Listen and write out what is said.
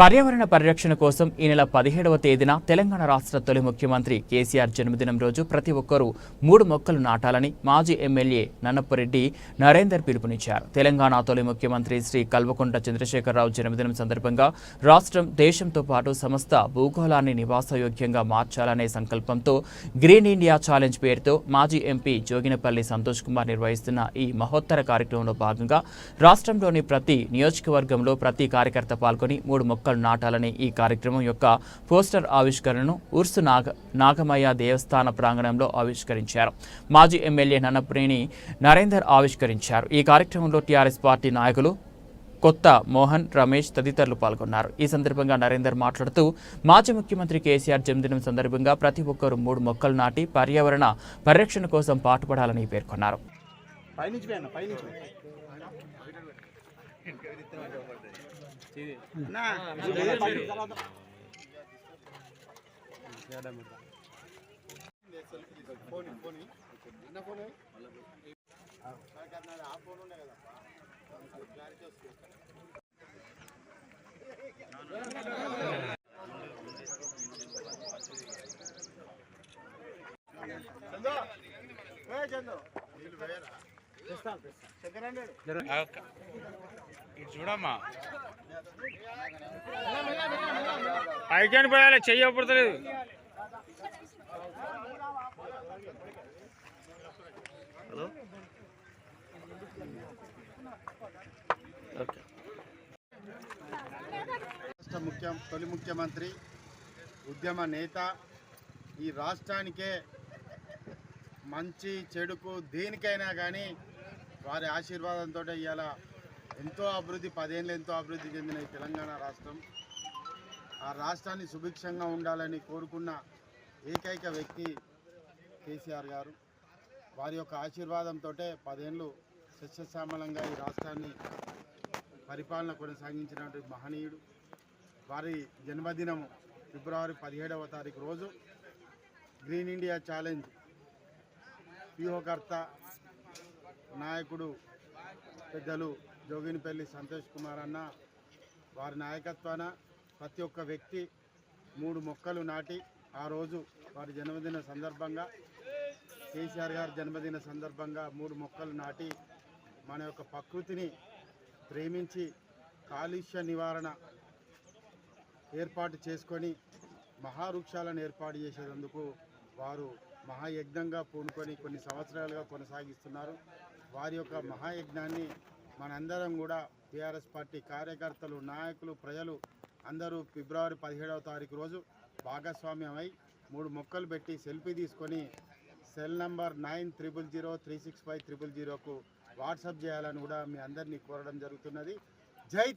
పర్యావరణ పరిరక్షణ కోసం ఈ నెల పదిహేడవ తేదీన తెలంగాణ రాష్ట్ర తొలి ముఖ్యమంత్రి కేసీఆర్ జన్మదినం రోజు ప్రతి ఒక్కరూ మూడు మొక్కలు నాటాలని మాజీ ఎమ్మెల్యే నన్నప్పరెడ్డి నరేందర్ పిలుపునిచ్చారు. తెలంగాణ తొలి ముఖ్యమంత్రి శ్రీ కల్వకుంట్ల చంద్రశేఖరరావు జన్మదినం సందర్భంగా రాష్ట్రం దేశంతో పాటు సమస్త భూగోళాన్ని నివాసయోగ్యంగా మార్చాలనే సంకల్పంతో గ్రీన్ ఇండియా ఛాలెంజ్ పేరుతో మాజీ ఎంపీ జోగినపల్లి సంతోష్ కుమార్ నిర్వహిస్తున్న ఈ మహోత్తర కార్యక్రమంలో భాగంగా రాష్ట్రంలోని ప్రతి నియోజకవర్గంలో ప్రతి కార్యకర్త పాల్గొని మూడు మొక్కలు నాటాలని ఈ కార్యక్రమం యొక్క పోస్టర్ ఆవిష్కరణను ఉర్సు నాగ నాగమయ్య దేవస్థాన ప్రాంగణంలో ఆవిష్కరించారు. మాజీ ఎమ్మెల్యే నన్నప్రేణి నరేందర్ ఆవిష్కరించారు. ఈ కార్యక్రమంలో టీఆర్ఎస్ పార్టీ నాయకులు కొత్త మోహన్ రమేష్ తదితరులు పాల్గొన్నారు. ఈ సందర్భంగా నరేందర్ మాట్లాడుతూ మాజీ ముఖ్యమంత్రి కేసీఆర్ జన్మదినం సందర్భంగా ప్రతి ఒక్కరూ మూడు మొక్కలు నాటి పర్యావరణ పరిరక్షణ కోసం పాటుపడాలని పేర్కొన్నారు. పైనుంచి పోయి పైనుంచి అన్నా, చందు, ఏ చందు, చక్కెరండి. ఇటు చూడమ్మా. పైకి పోయాలి చెయ్యి పడతలేదు రాష్ట్ర ముఖ్య తొలి ముఖ్యమంత్రి ఉద్యమ నేత ఈ రాష్ట్రానికే మంచి చెడుకు దేనికైనా కానీ వారి ఆశీర్వాదంతో ఇవాళ ఎంతో అభివృద్ధి పదేళ్ళు ఎంతో అభివృద్ధి చెందిన ఈ తెలంగాణ రాష్ట్రం. ఆ రాష్ట్రాన్ని సుభిక్షంగా ఉండాలని కోరుకున్న ఏకైక వ్యక్తి కేసీఆర్ గారు. వారి యొక్క ఆశీర్వాదంతో పదేళ్ళు సస్యశ్యామలంగా ఈ రాష్ట్రాన్ని పరిపాలన కొనసాగించినటువంటి మహనీయుడు. వారి జన్మదినం ఫిబ్రవరి పదిహేడవ తారీఖు రోజు గ్రీన్ ఇండియా ఛాలెంజ్ వ్యూహకర్త నాయకుడు పెద్దలు జోగినిపల్లి సంతోష్ కుమార్ అన్న వారి నాయకత్వాన ప్రతి ఒక్క వ్యక్తి మూడు మొక్కలు నాటి ఆ రోజు వారి జన్మదిన సందర్భంగా కేసీఆర్ గారి జన్మదిన సందర్భంగా మూడు మొక్కలు నాటి మన యొక్క ప్రకృతిని ప్రేమించి కాలుష్య నివారణ ఏర్పాటు చేసుకొని మహావృక్షాలను ఏర్పాటు చేసేందుకు వారు మహాయజ్ఞంగా పూనుకొని కొన్ని సంవత్సరాలుగా కొనసాగిస్తున్నారు. వారి యొక్క మహాయజ్ఞాన్ని మనందరం కూడా టీఆర్ఎస్ పార్టీ కార్యకర్తలు నాయకులు ప్రజలు అందరూ ఫిబ్రవరి పదిహేడవ తారీఖు రోజు భాగస్వామ్యమై మూడు మొక్కలు పెట్టి సెల్ఫీ తీసుకొని cell number nine triple zero three six five triple జీరోకు WhatsApp చేయాలని కూడా మీ అందరినీ కోరడం జరుగుతున్నది. జై